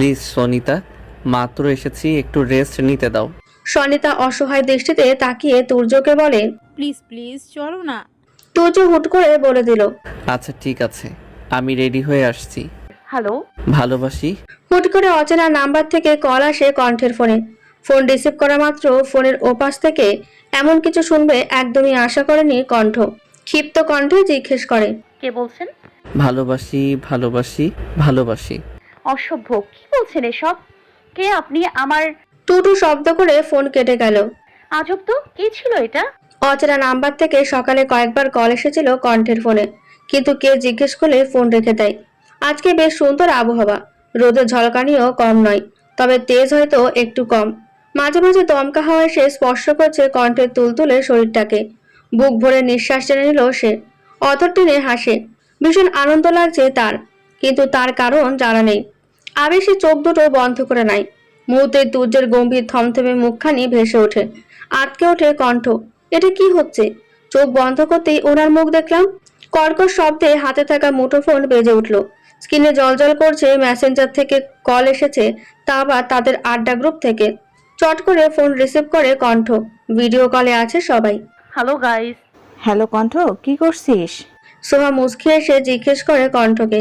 Please Sonita মাত্র এসেছি একটু রেস্ট নিতে দাও। সনিতা অসহায় দৃষ্টিতে তাকিয়ে তুর্যকে বলে প্লিজ প্লিজ চলো না। তুর্য হুট করে বলে দিল আচ্ছা ঠিক আছে আমি রেডি হয়ে আসছি। হ্যালো ভালোবাসি। হুট করে অচেনা নাম্বার থেকে কল আসে কণ্ঠের ফোনে। ফোন রিসিভ করা মাত্র ফোনের ওপাশ থেকে এমন কিছু শুনবে একদমই আশা করেনি কণ্ঠ। ক্ষিপ্ত কণ্ঠে জিজ্ঞেস করে কে বলছেন? ভালোবাসি ভালোবাসি ভালোবাসি। অসভ্য। কি বলছেন এসব? কে আপনি? আমার টুটু শব্দ করে ফোন কেটে গেল। আজব তো কে ছিল এটা? অচেনা নাম্বার থেকে সকালে কয়েকবার কল এসেছিল কণ্ঠের ফোনে কিন্তু কে জিজ্ঞেস করলে ফোন রেখে দেয়। আজকে বেশ সুন্দর আবহাওয়া রোদের ঝলকানিও কম নয় তবে তেজ হয়তো একটু কম। মাঝে মাঝে দমকা হাওয়া এসে স্পর্শ করছে কণ্ঠের তুলতুলে শরীরটাকে। বুক ভরে নিঃশ্বাস টেনে নিল সে। অথর টেনে হাসে। ভীষণ আনন্দ লাগছে তার। কিন্তু তার কারণ জানা নেই। আবেশে চোখ দুটো বন্ধ করে নাই মুহূর্তে তুর্যের গম্ভীর থমথমে মুখখানি ভেসে ওঠে। আটকে ওঠে কণ্ঠ। এটা কি হচ্ছে? চোখ বন্ধ করতেই ওনার মুখ দেখলাম। কর্কশ শব্দে হাতে থাকা মুঠোফোন বেজে উঠল। স্ক্রিনে জলজল করছে মেসেঞ্জার থেকে কল এসেছে তা আবার তাদের আড্ডা গ্রুপ থেকে। চট করে ফোন রিসিভ করে কণ্ঠ। ভিডিও কলে আছে সবাই। Hello guys. হ্যালো কণ্ঠ কি করছিস? সোমা মুসকি এসে জিজ্ঞেস করে কণ্ঠকে।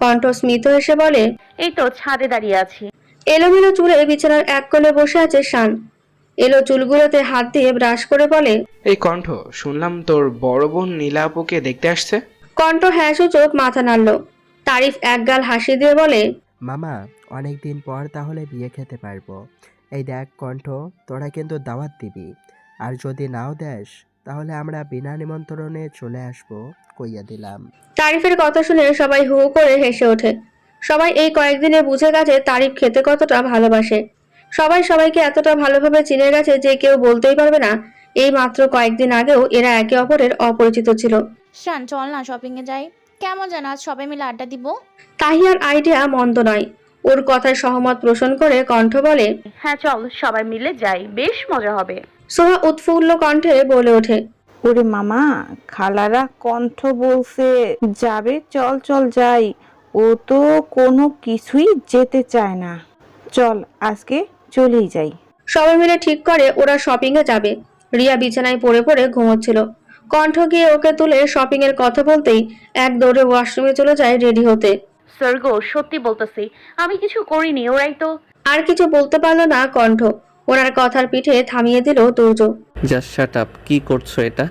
কণ্ঠ স্মিত এসে বলে এই তো ছাদে দাঁড়িয়ে আছি। এলোমেলো চুলে বিছানার এক কোণে বসে আছে শান। এলো চুলগুলোতে হাত দিয়ে ব্রাশ করে বলে এই কণ্ঠ শুনলাম তোর বড় বোন নীলা আপুকে দেখতে আসছে। কণ্ঠ হ্যাঁ সূচক মাথা নাড়ল। তারিফ একগাল হাসি দিয়ে বলে মামা অনেক দিন পর তাহলে বিয়ে খেতে পারব। এই দেখ কণ্ঠ তোরা কিন্তু দাওয়াত দিবি। আর যদি নাও দেস তাহলে আমরা বিনা নিমন্ত্রণে চলে আসব কইয়া দিলাম। তারিফের কথা শুনে সবাই হু হু করে হেসে ওঠে। সবাই এই কয়েকদিনে বুঝে গেছে তারিফ খেতে কতটা ভালোবাসে। সবাই সবাইকে এতটা ভালোভাবে চিনে গেছে যে কেউ বলতেই পারবে না এই মাত্র কয়েকদিন আগেও এরা একে অপরের অপরিচিত ছিল। শান চল না শপিং এ যাই। কেমন যেন আজ সবাই মিলে আড্ডা দিব। তাহিয়ার আইডিয়া মন্দ নয়। ওর কথায় সহমত পোষণ করে কণ্ঠ বলে হ্যাঁ চল সবাই মিলে যাই বেশ মজা হবে। সোহা উৎফুল্ল কণ্ঠে বলে ওঠে ওরে মামা খালারা কণ্ঠ বলছে যাবে চল চল যাই। ও তো কোনো কিছুই যেতে চায় না। চল আজকে চলেই যাই। সবাই মিলে ঠিক করে ওরা শপিং এ যাবে। রিয়া বিছানায় পড়ে পড়ে ঘুমোচ্ছিল। কণ্ঠ গিয়ে ওকে তুলে শপিং এর কথা বলতেই এক দৌড়ে ওয়াশরুমে চলে যায় রেডি হতে। স্বর্গো সত্যি বলতেছি আমি কিছু করিনি ওরাই তো আর কিছু বলতে পারল না কণ্ঠ। ওনার কথার পিঠে থামিয়ে দিল তুর্য জাস্ট শাট আপ কি করছ এটা?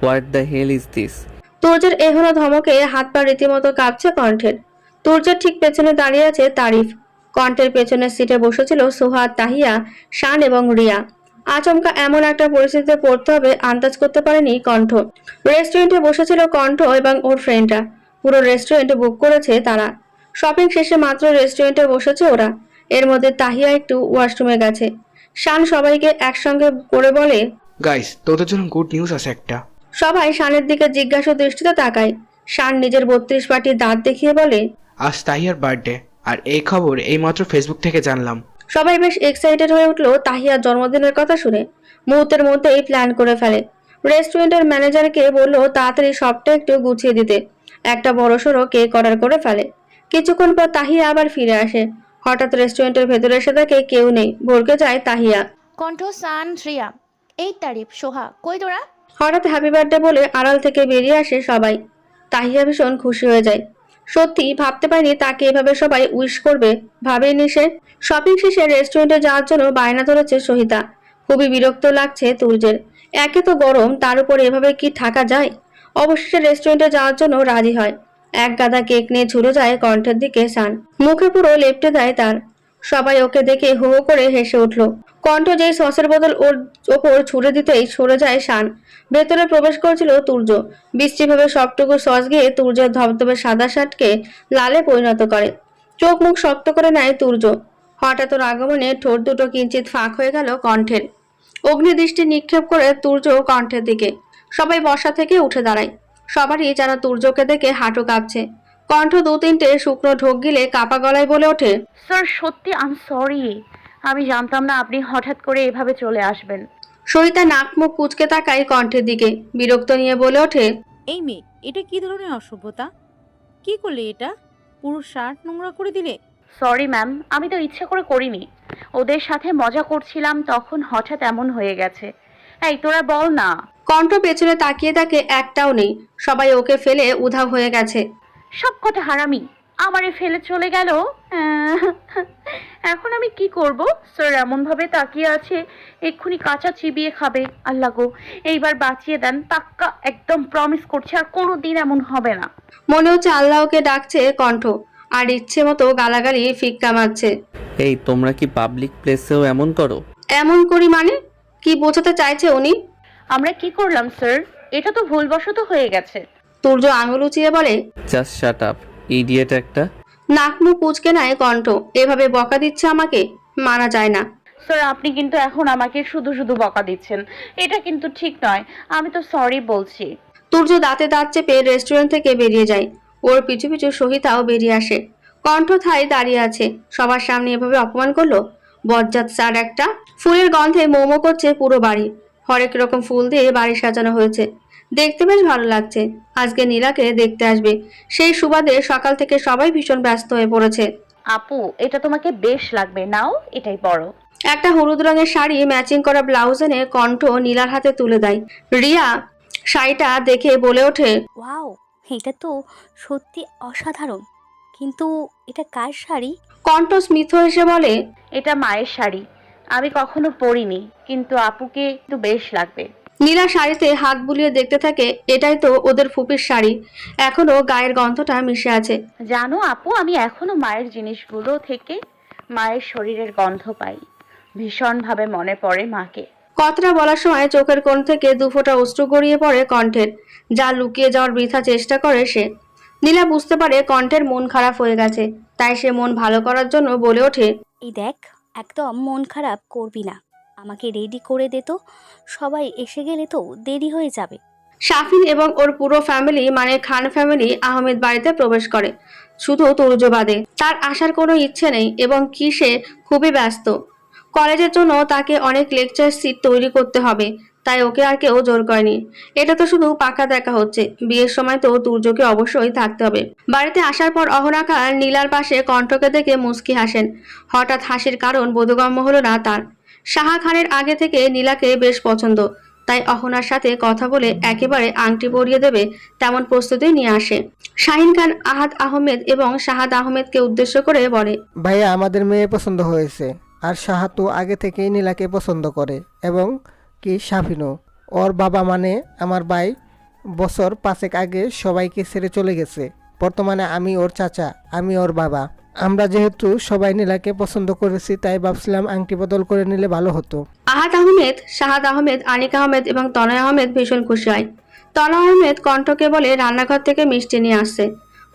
What the hell is this তুর্যের এহনো ধমকে হাত পা রীতিমতো কাঁপছে কণ্ঠের। তুর্যের ঠিক পেছনে দাঁড়িয়ে আছে তারিফ। কণ্ঠের পেছনের সিটে বসেছিল সোহাদ তাহিয়া শান এবং রিয়া। আচমকা এমন একটা পরিস্থিতিতে পড়তে হবে আন্দাজ করতে পারেনি কণ্ঠ। রেস্টুরেন্টে বসেছিল কণ্ঠ এবং ওর ফ্রেন্ডরা পুরো রেস্টুরেন্ট বুক করেছে তারা। শপিং শেষে মাত্র রেস্টুরেন্টে বসেছে ওরা। এর মধ্যে তাহিয়া একটু ওয়াশরুমে গেছে। শান সবাইকে একসঙ্গে করে বলে গাইস তোদের জন্য গুড নিউজ আছে একটা। সবাই শানের দিকে জিজ্ঞাসা দৃষ্টিতে তাকায়। শান নিজের বত্রিশ পাটি দাঁত দেখিয়ে বলে আজ তাহিয়ার বার্থডে আর এই খবর এইমাত্র ফেসবুক থেকে জানলাম। সবাই বেশ এক্সাইটেড হয়ে উঠল তাহিয়ার জন্মদিনের কথা শুনে। মুহূর্তের মধ্যেই প্ল্যান করে ফেলে। রেস্টুরেন্টের ম্যানেজারকে বলল তাড়াতাড়ি সবটা একটু গুছিয়ে দিতে। একটা বড়সড় কেক অর্ডার করে ফেলে। কিছুক্ষণ পর তাহিয়া আবার ফিরে আসে। হঠাৎ রেস্টুরেন্টের ভেতরে এসে দেখে কেউ নেই। ভরকে যায় তাহিয়া। কণ্ঠ সান শ্রিয়া। এই তারিফ সোহা কই তোরা? হঠাৎ হ্যাপি বার্থডে বলে আড়াল থেকে বেরিয়ে আসে সবাই। তাহিয়া ভীষণ খুশি হয়ে যায়। সত্যি ভাবতে পারিনি তাকে এভাবে সবাই উইশ করবে। ভাবেনি সে। শপিং শেষে রেস্টুরেন্টে যাওয়ার জন্য বায়না ধরেছে সহিতা। খুবই বিরক্ত লাগছে তুর্যের। একে তো গরম তার উপর এভাবে কি থাকা যায়? অবশেষে রেস্টুরেন্টে যাওয়ার জন্য রাজি হয়। এক গাদা কেক নিয়ে ছুড়ে যায় কণ্ঠের দিকে সান। মুখে পুরো লেপটে দেয় তার। সবাই ওকে দেখে হো করে হেসে উঠল। কণ্ঠ যেই সসের বদল ওর ওপর ছুড়ে দিতেই সরে যায় শান ভেতরে প্রবেশ করেছিল তুর্য। বৃষ্টিভাবে সবটুকু সস গিয়ে তুর্যের ধবধবে সাদা শার্টকে লালে পরিণত করে। চোখ মুখ শক্ত করে নেয় তুর্য। হঠাৎ ওর আগমনে ঠোঁট দুটো কিঞ্চিত ফাঁক হয়ে গেল কণ্ঠের। অগ্নিদৃষ্টি নিক্ষেপ করে তুর্য কণ্ঠের দিকে। সবাই বসা থেকে উঠে দাঁড়ায়। সবারই যারা তুর্যকে দেখে হাঁটু কাঁপছে। কণ্ঠ দু তিনটে শুকনো ঢোক গিলে কাপা গলায় বলে ওঠে স্যার সত্যি আম সরি আমি জানতাম না আপনি হঠাৎ করে এভাবে চলে আসবেন। সরিতা নাক মুখ কুচকে তাকায় কণ্ঠের দিকে বিরক্ত নিয়ে বলে ওঠে এই মেয়ে এটা কি ধরনের অসভ্যতা? কি করলে এটা? পুরো শার্ট নোংরা করে দিলে? সরি ম্যাম আমি তো ইচ্ছে করে করিনি। ওদের সাথে মজা করছিলাম তখন হঠাৎ এমন হয়ে গেছে। এই তোরা বল না। কণ্ঠ পেছনে তাকিয়ে তাকে একটাও নেই। সবাই ওকে ফেলে উধাও হয়ে গেছে। সব কটা হারামি। আমারে ফেলে চলে গেল? আহ, এখন আমি কি করব? স্যার এমন ভাবে তাকিয়ে আছে এক্ষুনি কাঁচা চিবিয়ে খাবে। আল্লাহ গো এইবার বাঁচিয়ে দেন। পাক্কা একদম প্রমিস করছে আর কোনো দিন এমন হবে না। মনে হচ্ছে আল্লাহকে ডাকছে কণ্ঠ আর ইচ্ছে মতো গালাগালি ফিক্কা মারছে। এই তোমরা কি পাবলিক প্লেসেও এমন করো? এমন করি মানে? কি বোঝাতে চাইছে উনি? আমরা কি করলাম স্যার? এটা তো ভুলবশত হয়ে গেছে। তুর্য আঙুল উঁচিয়ে বলে জাস্ট শাট আপ ইডিয়েট একটা। নাক মুখ কুচকে নেয় কণ্ঠ। এভাবে বকা দিচ্ছে আমাকে মানা যায় না। স্যার আপনি কিন্তু এখন আমাকে শুধু শুধু বকা দিচ্ছেন। এটা কিন্তু ঠিক নয়। আমি তো সরি বলছি। তুর্য দাঁতে দাঁত চেপে রেস্টুরেন্ট থেকে বেরিয়ে যায়। ওর পিছু পিছু সহিতাও বেরিয়ে আসে। কণ্ঠ থাই দাঁড়িয়ে আছে। সবার সামনে এভাবে অপমান করল? বজ্জাত স্যার একটা। ফুলের গন্ধে মোমো করছে পুরো বাড়ি। হরেক রকম ফুল দিয়ে বাড়ি সাজানো হয়েছে। দেখতে বেশ ভালো লাগছে। আজকে নীলাকে দেখতে আসবে। সেই সুবাদে সকাল থেকে সবাই ভীষণ ব্যস্ত হয়ে পড়েছে। আপু এটা তোমাকে বেশ লাগবে। নাও এটাই বড় একটা হলুদ রঙের শাড়ি ম্যাচিং করা ব্লাউজ এনে কণ্ঠ নীলার হাতে তুলে দেয়। রিয়া শাড়িটা দেখে বলে ওঠে ওয়াও এটা তো সত্যি অসাধারণ। কিন্তু এটা কার শাড়ি? কণ্ঠ স্মিত এসে বলে এটা মায়ের শাড়ি। আমি কখনো পরিনি কিন্তু আপুকে তো বেশ লাগবে। নীলা শাড়িতে হাত বুলিয়ে দেখতে থাকে এটাই তো ওদের ফুপির শাড়ি। এখনও গায়ের গন্ধটা মিশে আছে। জানো আপু আমি এখনও মায়ের জিনিসগুলো থেকে মায়ের শরীরের গন্ধ পাই। ভীষণভাবে মনে পড়ে মাকে। কথাটা বলার সময় চোখের কোণ থেকে দুফোঁটা অশ্রু গড়িয়ে পড়ে কণ্ঠের যা লুকিয়ে যাওয়ার বৃথা চেষ্টা করে সে। নীলা বুঝতে পারে কণ্ঠের মন খারাপ হয়ে গেছে তাই সে মন ভালো করার জন্য বলে ওঠে এই দেখ একদম মন খারাপ করবি না। আমাকে রেডি করে দে তো। সবাই এসে গেলে তো দেরি হয়ে যাবে। শাফিন এবং ওর পুরো ফ্যামিলি মানে খান ফ্যামিলি আহমেদ বাড়িতে প্রবেশ করে। শুধু তরুজবাদে বাদে। তার আসার কোনো ইচ্ছে নেই এবং কি সে খুবই ব্যস্ত। কলেজের জন্য তাকে অনেক লেকচার সিট তৈরি করতে হবে। তাই ওকে আর কেউ জোর করেনি। এটা তো শুধু পাকা দেখা হচ্ছে। বিয়ের সময় তো তুর্যকে অবশ্যই থাকতে হবে। বাড়িতে আসার পর অহনাখা নীলার পাশে কণ্ঠকে দেখে মুস্কি হাসেন। হঠাৎ হাসির কারণ বোধগম্য হলো না তার। সাহা খানের আগে থেকে নীলাকে বেশ পছন্দ। তাই অহনার সাথে কথা বলে একেবারে আংটি পরিয়ে দেবে তেমন প্রস্তুতি নিয়ে আসে। শাহিন খান, আহাদ আহমেদ এবং শাহাদ আহমেদকে উদ্দেশ্য করে বলে, ভাইয়া, আমাদের মেয়ে পছন্দ হয়েছে। আর সাহাতু আগে থেকেই নীলাকে পছন্দ করে এবং কি সাফিনও ওর বাবা মানে আমার ভাই বছর পাঁচেক আগে সবাইকে ছেড়ে চলে গেছে। বর্তমানে আমি ওর চাচা আমি ওর বাবা। আমরা যেহেতু সবাই নীলাকে পছন্দ করেছি তাই ভাবছিলাম আংটি বদল করে নিলে ভালো হতো। আহাদ আহমেদ শাহাদ আহমেদ আনিক আহমেদ এবং তনয় আহমেদ ভীষণ খুশি হয়। তনয় আহমেদ কণ্ঠকে বলে রান্নাঘর থেকে মিষ্টি নিয়ে আসছে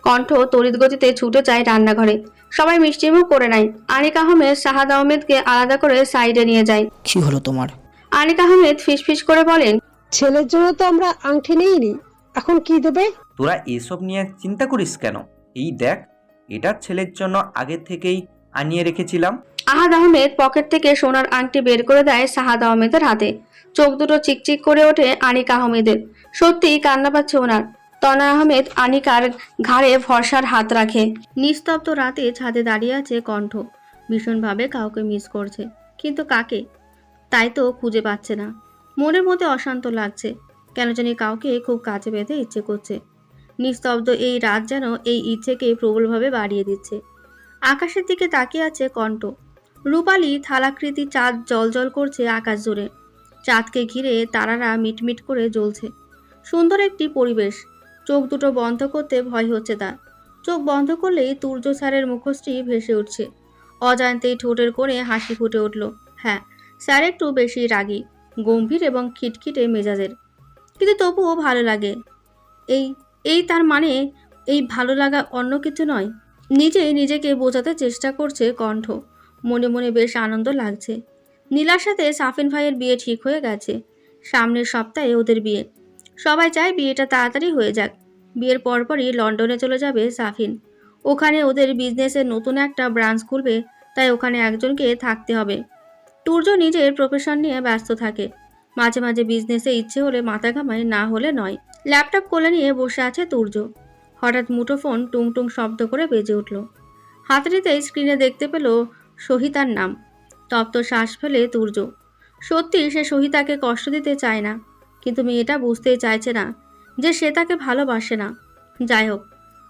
কণ্ঠ তড়িৎ গতিতে ছুটে যায় রান্নাঘরে। সবাই মিষ্টিমুখ করে নেয়। আনিক আহমেদ শাহাদ আহমেদকে আলাদা করে সাইডে নিয়ে যায়। কি হলো তোমার? আনিক আহমেদ ফিসফিস করে বলেন ছেলের জন্য তো আমরা আংটি নেইনি এখন কি দেবে? তোরা এসব নিয়ে চিন্তা করিস কেন? এই দেখ এটা ছেলের জন্য আগে থেকেই আনিয়ে রেখেছিলাম। আহাদ আহমেদ পকেট থেকে সোনার আংটি বের করে দেয় সাহাদ আহমেদের হাতে। চোখ দুটো চিকচিক করে ওঠে আনিক আহমেদের। সত্যিই কান্না পাচ্ছে ওনার। তনয় আহমেদ আনিকার ঘাড়ে ভরসার হাত রাখে। নিস্তব্ধ রাতে ছাদে দাঁড়িয়ে আছে কণ্ঠ। ভীষণভাবে কাউকে মিস করছে। কিন্তু কাকে? তাই তো খুঁজে পাচ্ছে না। মনের মধ্যে অশান্ত লাগছে, কেন জানি কাউকে খুব কাছে বেঁধে ইচ্ছে করছে। নিস্তব্ধ এই রাত যেন এই ইচ্ছেকে প্রবলভাবে বাড়িয়ে দিচ্ছে। আকাশের দিকে তাকিয়ে আছে কণ্ঠ। রূপালি থালাকৃতি চাঁদ জলজল করছে আকাশ জুড়ে। চাঁদকে ঘিরে তারারা মিটমিট করে জ্বলছে। সুন্দর একটি পরিবেশ। চোখ দুটো বন্ধ করতে ভয় হচ্ছে তার। চোখ বন্ধ করলেই তুর্য স্যারের মুখোশটি ভেসে উঠছে। অজান্তেই ঠোঁটের করে হাসি ফুটে উঠল। হ্যাঁ স্যার একটু বেশি রাগী, গম্ভীর এবং খিটখিটে মেজাজের। কিন্তু তবুও ভালো লাগে। এই এই তার মানে এই ভালো লাগা অন্য কিছু নয়। নিজে নিজেকে বোঝাতে চেষ্টা করছে কণ্ঠ। মনে মনে বেশ আনন্দ লাগছে। নীলার সাথে সাফিন ভাইয়ের বিয়ে ঠিক হয়ে গেছে। সামনের সপ্তাহে ওদের বিয়ে। সবাই চায় বিয়েটা তাড়াতাড়ি হয়ে যাক। বিয়ের পরপরই লন্ডনে চলে যাবে সাফিন। ওখানে ওদের বিজনেসের নতুন একটা ব্রাঞ্চ খুলবে, তাই ওখানে একজনকে থাকতে হবে। টুর্য নিজের প্রফেশন নিয়ে ব্যস্ত থাকে। মাঝে মাঝে বিজনেসে ইচ্ছে হলে মাথা ঘামায়, না হলে নয়। ল্যাপটপ কোলে নিয়ে বসে আছে তুর্য। হঠাৎ মুঠোফোন টুং টুং শব্দ করে বেজে উঠল। হাতে নিতেই স্ক্রিনে দেখতে পেল সহিতার নাম। তপ্ত শ্বাস ফেলে তুর্য। সত্যি সে সহিতাকে কষ্ট দিতে চায় না, কিন্তু মেয়েটা বুঝতেই চাইছে না যে সে তাকে ভালোবাসে না। যাই হোক,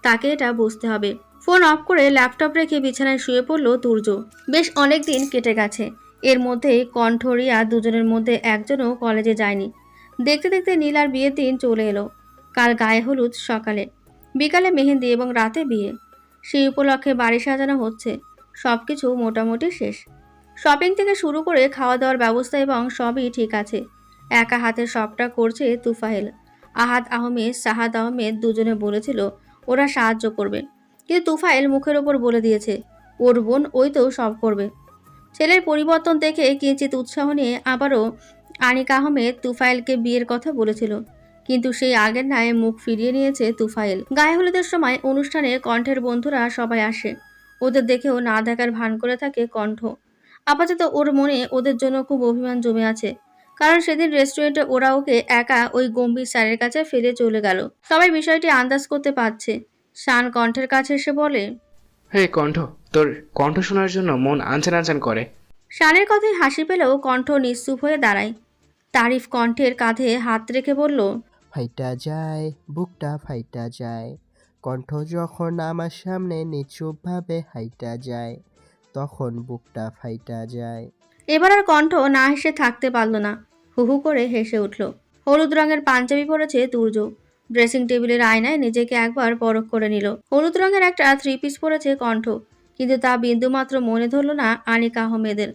তাকে এটা বুঝতে হবে। ফোন অফ করে ল্যাপটপ রেখে বিছানায় শুয়ে পড়ল তুর্য। বেশ অনেক দিন কেটে গেছে। এর মধ্যেই কণ্ঠ রিয়া দুজনের মধ্যে একজনও কলেজে যায়নি। দেখতে দেখতে নীলার বিয়ের দিন চলে এলো। কাল গায়ে হলুদ সকালে। বিকালে মেহেন্দি এবং রাতে বিয়ে। সেই উপলক্ষে বাড়ি সাজানো হচ্ছে। সব কিছু মোটামুটি শেষ। শপিং থেকে শুরু করে খাওয়া দাওয়ার ব্যবস্থা এবং সবই ঠিক আছে। একা হাতে সবটা করছে তুফাইল আহাদ আহমেদ সাহাদ আহমেদ দুজনে বলেছিল, ওরা সাহায্য করবে। কিন্তু তুফাইল মুখের ওপর বলে দিয়েছে, ওর বোন ওই তো সব করবে। ছেলের পরিবর্তন দেখে কিঞ্চিত উৎসাহ নিয়ে আবারও আনিক আহমেদ তুফাইলকে বিয়ের কথা বলেছিল। কিন্তু সেই আগের ন্যায় মুখ ফিরিয়ে নিয়েছে তুফাইল। গায়ে হলুদের সময় অনুষ্ঠানে কণ্ঠের বন্ধুরা সবাই আসে। ওদের দেখেও না দেখার ভান করে থাকে কণ্ঠ। আপাতত ওর মনে ওদের জন্য খুব অভিমান জমে আছে। কারণ সেদিন রেস্টুরেন্টে ওরা ওকে একা ওই গম্ভীর স্যারের কাছে ফেলে চলে গেল। সবাই বিষয়টি আন্দাজ করতে পারছে। শান কণ্ঠের কাছে এসে বলে হে কণ্ঠ তোর কণ্ঠ শোনার জন্য মন আনচান আনচান করে। শানের কথায় হাসি পেলেও কণ্ঠ নিশ্চুপ হয়ে দাঁড়ায়। তারিফ কণ্ঠের কাঁধে হাত রেখে বলল ফাইটা যায় বুকটা ফাইটা যায়। কণ্ঠ যখন আমার সামনে নিচুপভাবে হাইটা যায় তখন বুকটা ফাইটা যায়। এবার আর কণ্ঠ না হেসে থাকতে পারল না। হু হু করে হেসে উঠল। হলুদ রঙের পাঞ্জাবি পরেছে তুর্য ড্রেসিং টেবিলের আয়নায় নিজেকে একবার পরখ করে নিল। হলুদ রঙের একটা থ্রি পিস পরেছে কণ্ঠ। কিন্তু তা বিন্দুমাত্র মনে ধরল না আনিক আহমেদের।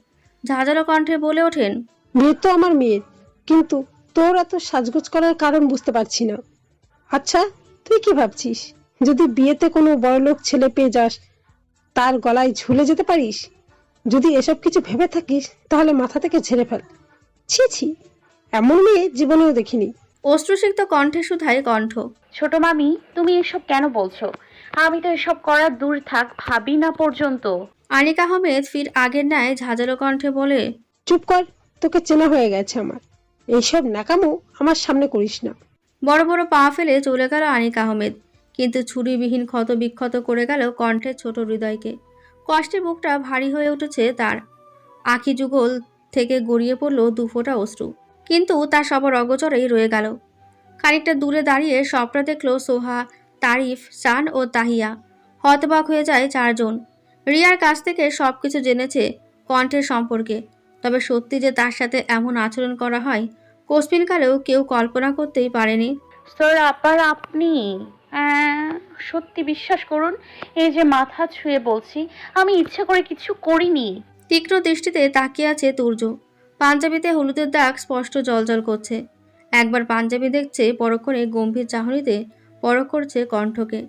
ঝাঁঝালো কণ্ঠে বলে ওঠেন, মেয়ে তো আমার মেয়ে, কিন্তু তোর এত সাজগোজ করার কারণ বুঝতে পারছি না। আচ্ছা তুই কি ভাবছিস? যদি বিয়েতে কোনো বড়লোক ছেলে পেয়ে যাস, তার গলায় ঝুলে যেতে পারিস? যদি এসব কিছু ভেবে থাকিস, তাহলে মাথা থেকে ঝেড়ে ফেল। ছি ছি, এমন মেয়ে জীবনেও দেখিনি। অশ্রুসিক্ত কণ্ঠে শুধায় কণ্ঠ। ছোট মামি তুমি এসব কেন বলছো? আমি তো এসব করা দূর থাক ভাবি না পর্যন্ত। আনিক আহমেদ ফির আগের ন্যায় ঝাঁঝালো কণ্ঠে বলে চুপ কর তোকে চেনা হয়ে গেছে আমার। এইসব নাকামো আমার সামনে করিস না। বড় বড় পা ফেলে চলে গেল আনিক আহমেদ। কিন্তু ছুরিবিহীন ক্ষত বিক্ষত করে গেল কণ্ঠের ছোট হৃদয়কে। কষ্টে বুকটা ভারী হয়ে উঠেছে তার। আখি যুগল থেকে গড়িয়ে পড়ল দুফোঁটা অশ্রু। কিন্তু তা সবার অগোচরেই রয়ে গেল। খানিকটা দূরে দাঁড়িয়ে সবটা দেখল সোহা তারিফ সান ও তাহিয়া। হতবাক হয়ে যায় চারজন। রিয়ার কাছ থেকে সব কিছু জেনেছে কণ্ঠের সম্পর্কে। তবে সত্যি যে তার সাথে এমন আচরণ করা হয় কোসপিনকালেও কেউ কল্পনা করতেই পারেনি। স্যার আপার আপনি? সত্যি বিশ্বাস করুন এই যে মাথা ছুঁয়ে বলছি আমি ইচ্ছে করে কিছু করিনি। তীক্ষ্ণ দৃষ্টিতে তাকিয়ে আছে তুর্য। পাঞ্জাবিতে হলুদের দাগ স্পষ্ট জলজল করছে। একবার পাঞ্জাবি দেখছে পরক্ষণে গম্ভীর চাহনিতে পরখ করছে কণ্ঠকে।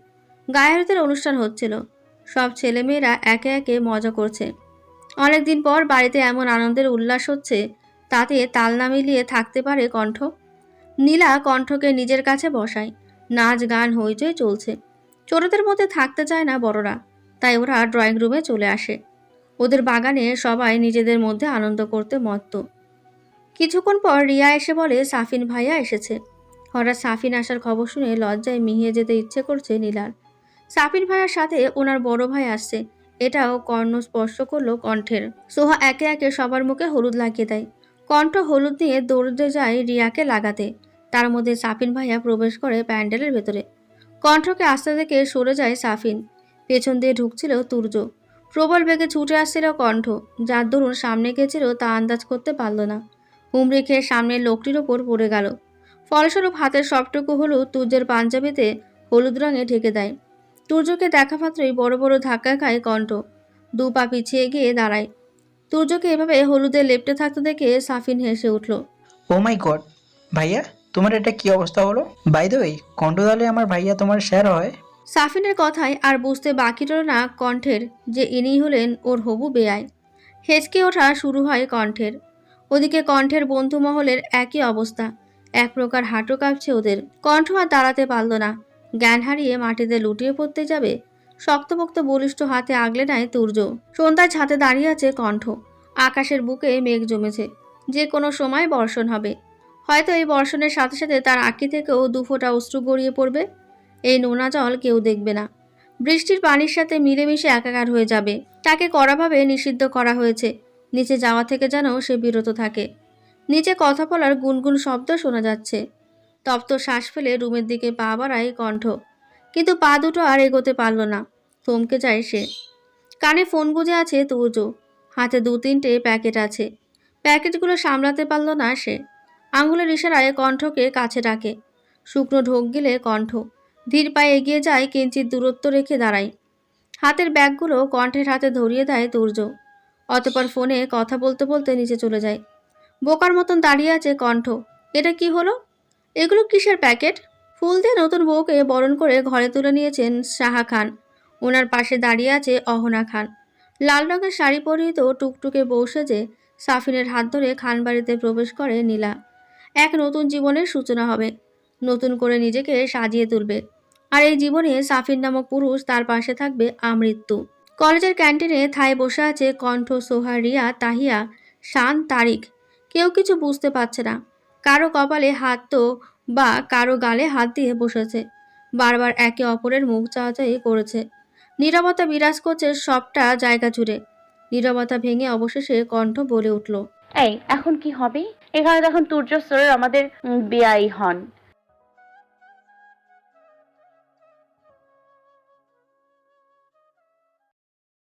গায়েহলুদের অনুষ্ঠান হচ্ছিল। সব ছেলেমেয়েরা একে একে মজা করছে। অনেকদিন পর বাড়িতে এমন আনন্দের উল্লাস হচ্ছে, তাতে তাল না মিলিয়ে থাকতে পারে কণ্ঠ। নীলা কণ্ঠকে নিজের কাছে বসায়। নাচ, গান, হইচই চলছে। ছোটদের মধ্যে থাকতে চায় না বড়রা। তাই ওরা ড্রয়িং রুমে চলে আসে। ওদের বাগানে সবাই নিজেদের মধ্যে আনন্দ করতে মত্ত। কিছুক্ষণ পর রিয়া এসে বলে, সাফিন ভাইয়া এসেছে। হঠাৎ সাফিন আসার খবর শুনে লজ্জায় মিহিয়ে যেতে ইচ্ছে করছে নীলার। সাফিন ভাইয়ার সাথে ওনার বড় ভাই আসছে। এটাও কর্ণ স্পর্শ করল কণ্ঠের। সোহা একে একে সবার মুখে হলুদ লাগিয়ে দেয়। কণ্ঠ হলুদ নিয়ে দৌড়তে যায় রিয়াকে লাগাতে। তার মধ্যে সাফিন ভাইয়া প্রবেশ করে প্যান্ডেলের ভেতরে। কণ্ঠকে আস্তে থেকে সরে যায় সাফিন। পেছন দিয়ে ঢুকছিল তুর্য। প্রবল বেগে ছুটে আসছিল কণ্ঠ, যার দরুন সামনে গেছিল তা আন্দাজ করতে পারল না। হুমড়ি খেয়ে সামনের লোকটির ওপর পড়ে গেল। ফলস্বরূপ হাতের সবটুকু হলুদ তুর্যের পাঞ্জাবিতে হলুদ রঙে ঢেকে দেয়। তুর্যকে দেখা মাত্রই বড় বড় ধাক্কা খায় কণ্ঠ। দু পা পিছিয়ে গিয়ে দাঁড়ায়। তুর্যকে এভাবে হলুদে লেপটে থাকতে দেখে সাফিন হেসে উঠল, ও মাই গড, ভাইয়া, তোমার এটা কি অবস্থা হলো? বাই দ্য ওয়ে কণ্ঠদালে আমার ভাইয়া তোমার শেয়ার হয়। সাফিনের কথায় আর বুঝতে বাকি রইল না কণ্ঠের যে ইনি হলেন ওর হবু বেয়াই হেঁচকে ওঠা শুরু হয় কণ্ঠের। ওদিকে কণ্ঠের বন্ধু মহলের একই অবস্থা। এক প্রকার হাঁটু কাঁপছে ওদের। কণ্ঠ আর দাঁড়াতে পারল না। জ্ঞান হারিয়ে মাটিতে লুটিয়ে পড়তে যাবে। শক্তপোক্ত বলিষ্ঠ হাতে আগলে নেয় তুর্য। সন্ধ্যায় ছাতে দাঁড়িয়ে আছে কণ্ঠ। আকাশের বুকে মেঘ জমেছে। যে কোনো সময় বর্ষণ হবে। হয়তো এই বর্ষণের সাথে সাথে তার আঁকি থেকেও দুফোঁটা অশ্রু গড়িয়ে পড়বে। এই নোনা জল কেউ দেখবে না। বৃষ্টির পানির সাথে মিলেমিশে একাকার হয়ে যাবে। তাকে কড়াভাবে নিষিদ্ধ করা হয়েছে। নিচে যাওয়া থেকে যেন সে বিরত থাকে। নিচে কথা বলার গুনগুন শব্দ শোনা যাচ্ছে। তপ্ত শ্বাস ফেলে রুমের দিকে পা বাড়ায় কণ্ঠ। কিন্তু পা দুটো আর এগোতে পারল না। থমকে যায় সে। কানে ফোন গুঁজে আছে তুর্য হাতে দু তিনটে প্যাকেট আছে। প্যাকেটগুলো সামলাতে পারল না সে। আঙুলের ইশারায় কণ্ঠকে কাছে ডাকে। শুকনো ঢোক গেলে কণ্ঠ। ধীর পায়ে এগিয়ে যায় কিঞ্চিত দূরত্ব রেখে দাঁড়ায়। হাতের ব্যাগগুলো কণ্ঠের হাতে ধরিয়ে দেয় তুর্য অতপর ফোনে কথা বলতে বলতে নিচে চলে যায়। বোকার মতন দাঁড়িয়ে আছে কণ্ঠ। এটা কি হলো? এগুলো কিসের প্যাকেট? ফুল দিয়ে নতুন বউকে বরণ করে ঘরে তুলে নিয়েছেন সাহা খান। ওনার পাশে দাঁড়িয়ে আছে অহনা খান। লাল রঙের শাড়ি পরিহিত টুকটুকে বউ সেজে সাফিনের হাত ধরে খানবাড়িতে প্রবেশ করে নীলা। এক নতুন জীবনের সূচনা হবে। নতুন করে নিজেকে সাজিয়ে তুলবে। আর এই জীবনে সাফিন নামক পুরুষ তার পাশে থাকবে আমৃত্যু। কলেজের ক্যান্টিনে থায় বসে আছে কণ্ঠ সোহা রিয়া তাহিয়া। শান তারিক। কেউ কিছু বুঝতে পারছে না। কারও কপালে হাত তো বা কারও গালে হাত দিয়ে বসেছে। বারবার একে অপরের মুখ চাওয়াচাই করেছে। নীরবতা বিরাজ করছে সবটা জায়গা জুড়ে। নীরবতা ভেঙে অবশেষে কণ্ঠ বলে উঠল, এই, এখন কি হবে? এখানে তখন স্যার আমাদের বেআই হন।